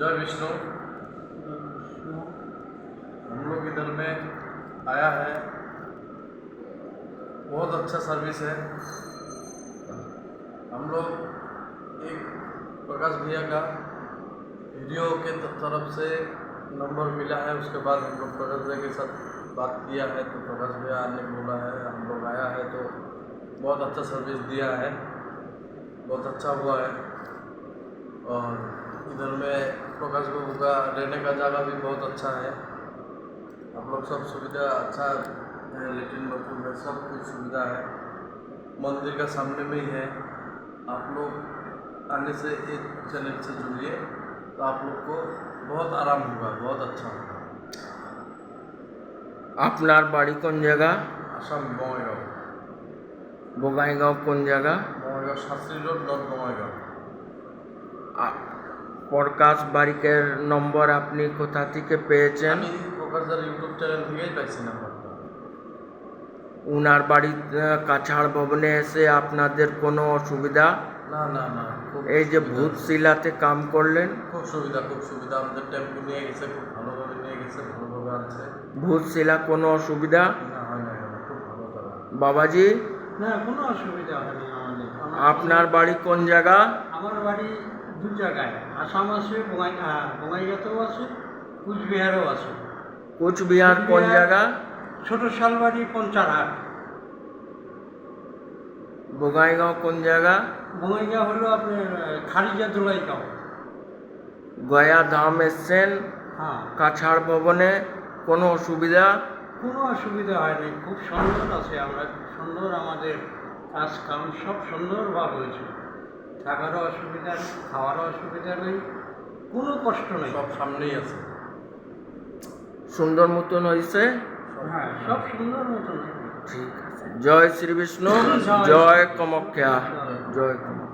जय विष्णु। हम लोग इधर में आया है। बहुत अच्छा सर्विस है। हम लोग एक प्रकाश भैया का वीडियो के तरफ़ से नंबर मिला है। उसके बाद हम लोग प्रकाश भैया के साथ बात किया है। तो प्रकाश भैया आने बोला है, हम लोग आया है तो बहुत अच्छा सर्विस दिया है। बहुत अच्छा हुआ है। और इधर में प्रकाश बाबू का रहने का जगह भी बहुत अच्छा है आप लोग सब सुविधा अच्छा है लेटिन बाथरूम है सब कुछ सुविधा है मंदिर का सामने में ही है आप लोग आने से एक चैनल से जुड़िए तो आप लोग को बहुत आराम होगा बहुत अच्छा होगा আপনার বাড়ি কোন জায়গা আসাম বঙ্গাইগাঁও বোগাইগাঁও কোন জায়গা বঙ্গাইগাঁও শাস্ত্রী রোড নর্থ বঙ্গাইগাঁও আ- প্রকাশ বারিকের নম্বর আপনি কোথা থেকে পেয়েছেন? আমি প্রকাশদার ইউটিউব চ্যানেল থেকেই পাইছি নাম্বারটা। উনার বাড়ি কাছাড় ভবনে এসে আপনাদের কোনো অসুবিধা? না না না খুব এই যে সুবিধা। ভূতশিলাতে কাম করলেন? খুব সুবিধা খুব সুবিধা। আমাদের টেম্পো নিয়ে গেছে খুব ভালোভাবে নিয়ে গেছে ভালোভাবে আনছে। ভূতশিলা কোনো অসুবিধা? না হয় না খুব ভালো তারা বাবাজি? না কোনো অসুবিধা হয়নি আমাদের। আপনার বাড়ি কোন জায়গা? আমার বাড়ি দু জায়গায় আসাম আছে বঙ্গাইগাতেও আছে কুচবিহারও আছে। কোচবিহার কোন জায়গা? ছোট শালবাড়ি পঞ্চারহাট। বোগাইগাঁও কোন জায়গা? বঙ্গাইগাঁও হলো আপনার খারিজা দোলাইগাঁও। গয়া ধাম এসছেন হ্যাঁ। কাছাড় ভবনে কোনো অসুবিধা? কোনো অসুবিধা হয়নি খুব সুন্দর আছে আমরা খুব সুন্দর আমাদের কাজ কাম সব সুন্দরভাবে হয়েছে। থাকারও অসুবিধা নেই খাওয়ারও অসুবিধা নেই কোনো কষ্ট নেই। সব সামনেই আছে। সুন্দর মতন হয়েছে? হ্যাঁ সব সুন্দর মতন ঠিক আছে। জয় শ্রী বিষ্ণু জয় কমক্যা জয় কমখ্যা।